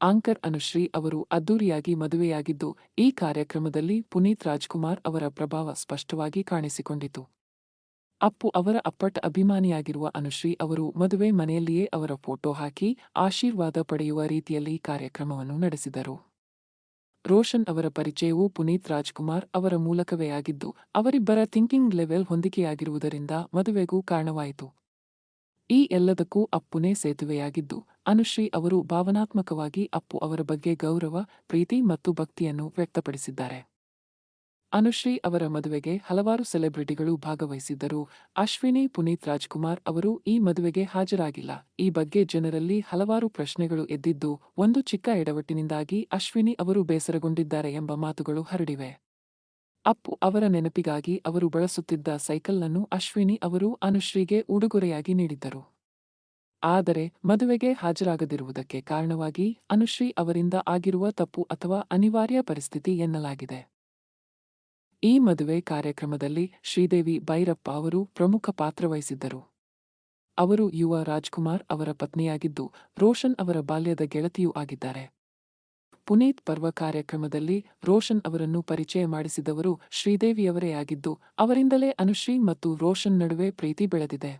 Anchor Anushree ಅವರು ಅದ್ದೂರಿಯಾಗಿ ಮದುವೆಯಾಗಿದ್ದು, ಈ ಕಾರ್ಯಕ್ರಮದಲ್ಲಿ ಪುನೀತ್ ರಾಜ್ಕುಮಾರ್ ಅವರ ಪ್ರಭಾವ ಸ್ಪಷ್ಟವಾಗಿ ಕಾಣಿಸಿಕೊಂಡಿತು. ಅಪ್ಪು ಅವರ ಅಪ್ಪಟ ಅಭಿಮಾನಿಯಾಗಿರುವ ಅನುಶ್ರೀ ಅವರು ಮದುವೆ ಮನೆಯಲ್ಲಿಯೇ ಅವರ ಫೋಟೋ ಹಾಕಿ ಆಶೀರ್ವಾದ ಪಡೆಯುವ ರೀತಿಯಲ್ಲಿ ಕಾರ್ಯಕ್ರಮವನ್ನು ನಡೆಸಿದರು. ರೋಷನ್ ಅವರ ಪರಿಚಯವು ಪುನೀತ್ ರಾಜ್ಕುಮಾರ್ ಅವರ ಮೂಲಕವೇ ಆಗಿದ್ದು, ಅವರಿಬ್ಬರ ಥಿಂಕಿಂಗ್ ಲೆವೆಲ್ ಹೊಂದಿಕೆಯಾಗಿರುವುದರಿಂದ ಮದುವೆಗೂ ಕಾರಣವಾಯಿತು. ಈ ಎಲ್ಲದಕ್ಕೂ ಅಪ್ಪುನೇ ಸೇತುವೆಯಾಗಿದ್ದು, ಅನುಶ್ರೀ ಅವರು ಭಾವನಾತ್ಮಕವಾಗಿ ಅಪ್ಪು ಅವರ ಬಗ್ಗೆ ಗೌರವ, ಪ್ರೀತಿ ಮತ್ತು ಭಕ್ತಿಯನ್ನು ವ್ಯಕ್ತಪಡಿಸಿದ್ದಾರೆ. ಅನುಶ್ರೀ ಅವರ ಮದುವೆಗೆ ಹಲವಾರು ಸೆಲೆಬ್ರಿಟಿಗಳು ಭಾಗವಹಿಸಿದ್ದರು. ಅಶ್ವಿನಿ, ಪುನೀತ್ ರಾಜ್ಕುಮಾರ್ ಅವರು ಈ ಮದುವೆಗೆ ಹಾಜರಾಗಿಲ್ಲ. ಈ ಬಗ್ಗೆ ಜನರಲ್ಲಿ ಹಲವಾರು ಪ್ರಶ್ನೆಗಳು ಎದ್ದಿದ್ದು, ಒಂದು ಚಿಕ್ಕ ಎಡವಟ್ಟಿನಿಂದಾಗಿ ಅಶ್ವಿನಿ ಅವರು ಬೇಸರಗೊಂಡಿದ್ದಾರೆ ಎಂಬ ಮಾತುಗಳು ಹರಡಿವೆ. ಅಪ್ಪು ಅವರ ನೆನಪಿಗಾಗಿ ಅವರು ಬಳಸುತ್ತಿದ್ದ ಸೈಕಲ್ನನ್ನು ಅಶ್ವಿನಿ ಅವರು ಅನುಶ್ರೀಗೆ ಉಡುಗೊರೆಯಾಗಿ ನೀಡಿದ್ದರು. ಆದರೆ ಮದುವೆಗೆ ಹಾಜರಾಗದಿರುವುದಕ್ಕೆ ಕಾರಣವಾಗಿ ಅನುಶ್ರೀ ಅವರಿಂದ ಆಗಿರುವ ತಪ್ಪು ಅಥವಾ ಅನಿವಾರ್ಯ ಪರಿಸ್ಥಿತಿ ಎನ್ನಲಾಗಿದೆ. ಈ ಮದುವೆ ಕಾರ್ಯಕ್ರಮದಲ್ಲಿ ಶ್ರೀದೇವಿ ಭೈರಪ್ಪ ಅವರು ಪ್ರಮುಖ ಪಾತ್ರ ವಹಿಸಿದ್ದರು. ಅವರು ಯುವ ರಾಜ್ಕುಮಾರ್ ಅವರ ಪತ್ನಿಯಾಗಿದ್ದು ರೋಷನ್ ಅವರ ಬಾಲ್ಯದ ಗೆಳತಿಯೂ ಆಗಿದ್ದಾರೆ. ಪುನೀತ್ ಪರ್ವ ಕಾರ್ಯಕ್ರಮದಲ್ಲಿ ರೋಷನ್ ಅವರನ್ನು ಪರಿಚಯ ಮಾಡಿಸಿದವರು ಶ್ರೀದೇವಿಯವರೇ ಆಗಿದ್ದು, ಅವರಿಂದಲೇ ಅನುಶ್ರೀ ಮತ್ತು ರೋಷನ್ ನಡುವೆ ಪ್ರೀತಿ ಬೆಳೆದಿದೆ.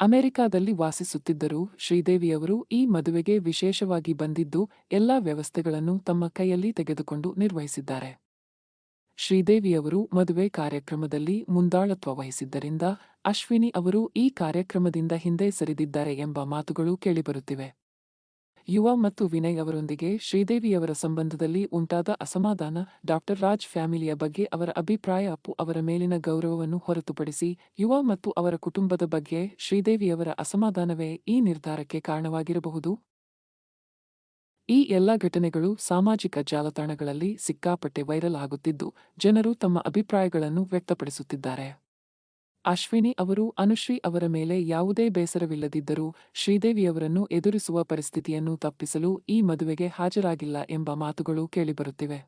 ಅಮೆರಿಕಾದಲ್ಲಿ ವಾಸಿಸುತ್ತಿದ್ದರೂ ಶ್ರೀದೇವಿಯವರು ಈ ಮದುವೆಗೆ ವಿಶೇಷವಾಗಿ ಬಂದಿದ್ದು, ಎಲ್ಲಾ ವ್ಯವಸ್ಥೆಗಳನ್ನು ತಮ್ಮ ಕೈಯಲ್ಲಿ ತೆಗೆದುಕೊಂಡು ನಿರ್ವಹಿಸಿದ್ದಾರೆ. ಶ್ರೀದೇವಿಯವರು ಮದುವೆ ಕಾರ್ಯಕ್ರಮದಲ್ಲಿ ಮುಂದಾಳತ್ವ ವಹಿಸಿದ್ದರಿಂದ ಅಶ್ವಿನಿ ಅವರು ಈ ಕಾರ್ಯಕ್ರಮದಿಂದ ಹಿಂದೆ ಸರಿದಿದ್ದಾರೆ ಎಂಬ ಮಾತುಗಳು ಕೇಳಿಬರುತ್ತಿವೆ. ಯುವ ಮತ್ತು ವಿನಯ್ ಅವರೊಂದಿಗೆ ಶ್ರೀದೇವಿಯವರ ಸಂಬಂಧದಲ್ಲಿ ಉಂಟಾದ ಅಸಮಾಧಾನ, ಡಾಕ್ಟರ್ ರಾಜ್ ಫ್ಯಾಮಿಲಿಯ ಬಗ್ಗೆ ಅವರ ಅಭಿಪ್ರಾಯ ಅಪ್ಪು ಅವರ ಮೇಲಿನ ಗೌರವವನ್ನು ಹೊರತುಪಡಿಸಿ, ಯುವ ಮತ್ತು ಅವರ ಕುಟುಂಬದ ಬಗ್ಗೆ ಶ್ರೀದೇವಿಯವರ ಅಸಮಾಧಾನವೇ ಈ ನಿರ್ಧಾರಕ್ಕೆ ಕಾರಣವಾಗಿರಬಹುದು. ಈ ಎಲ್ಲ ಘಟನೆಗಳು ಸಾಮಾಜಿಕ ಜಾಲತಾಣಗಳಲ್ಲಿ ಸಿಕ್ಕಾಪಟ್ಟೆ ವೈರಲ್ ಆಗುತ್ತಿದ್ದು, ಜನರು ತಮ್ಮ ಅಭಿಪ್ರಾಯಗಳನ್ನು ವ್ಯಕ್ತಪಡಿಸುತ್ತಿದ್ದಾರೆ. ಅಶ್ವಿನಿ ಅವರು ಅನುಶ್ರೀ ಅವರ ಮೇಲೆ ಯಾವುದೇ ಬೇಸರವಿಲ್ಲದಿದ್ದರೂ ಶ್ರೀದೇವಿಯವರನ್ನು ಎದುರಿಸುವ ಪರಿಸ್ಥಿತಿಯನ್ನು ತಪ್ಪಿಸಲು ಈ ಮದುವೆಗೆ ಹಾಜರಾಗಿಲ್ಲ ಎಂಬ ಮಾತುಗಳು ಕೇಳಿಬರುತ್ತಿವೆ.